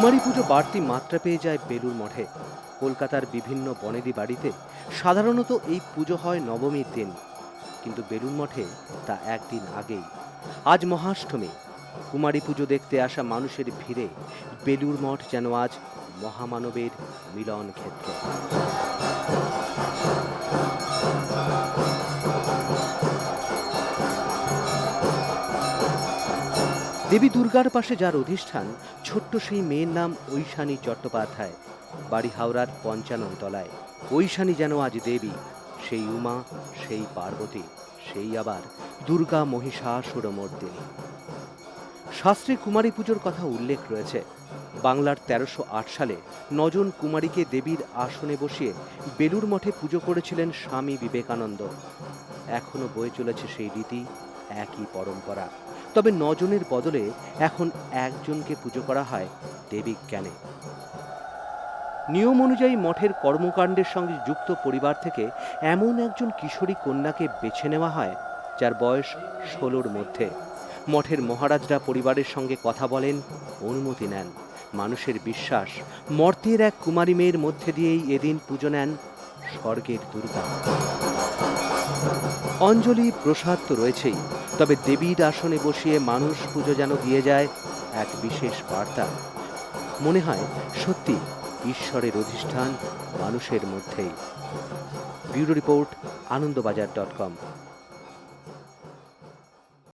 কুমারী পুজো বাড়তি মাত্রা পেয়ে যায় বেলুর মঠে। কলকাতার বিভিন্ন বনেদি বাড়িতে সাধারণত এই পুজো হয় নবমীর দিন। কিন্তু বেলুর মঠে তা একদিন আগেই। আজ মহাষ্টমী। কুমারী পুজো দেখতে আসা মানুষের ভিড়ে বেলুর মঠ যেন আজ মহামানবের মিলন ক্ষেত্র দেবী দুর্গার পাশে যার অধিষ্ঠান, ছোট্ট সেই মেয়ের নাম ঐশানী চট্টোপাধ্যায়। বাড়ি হাওড়ার পঞ্চানন তলায়। ঐশানী যেন আজ দেবী, সেই উমা, সেই পার্বতী, সেই আবার দুর্গা মহিষাসুরমর্দিনী। শাস্ত্রে কুমারী পুজোর কথা উল্লেখ রয়েছে। বাংলার তেরোশো সালে নজন কুমারীকে দেবীর আসনে বসিয়ে বেলুর মঠে পুজো করেছিলেন স্বামী বিবেকানন্দ। এখনও বয়ে চলেছে সেই রীতি, একই পরম্পরা। তবে নজনের বদলে এখন একজনকে পুজো করা হয় দেবিক জ্ঞানে। নিয়ম অনুযায়ী মঠের কর্মকাণ্ডের সঙ্গে যুক্ত পরিবার থেকে এমন একজন কিশোরী কন্যাকে বেছে নেওয়া হয়, যার বয়স ষোলোর মধ্যে। মঠের মহারাজরা পরিবারের সঙ্গে কথা বলেন, অনুমতি নেন। মানুষের বিশ্বাস, মর্তের এক কুমারী মেয়ের মধ্যে দিয়েই এদিন পুজো নেন স্বর্গের দুর্গা। অঞ্জলি প্রসাদ তো রয়েছেই তবে দেবীর আসনে বসিয়ে মানুষ পুজো যেন দিয়ে যায় এক বিশেষ বার্তা। মনে হয় সত্যি ঈশ্বরের অধিষ্ঠান মানুষের মধ্যেই। Bureau report, Anandabazar dot com.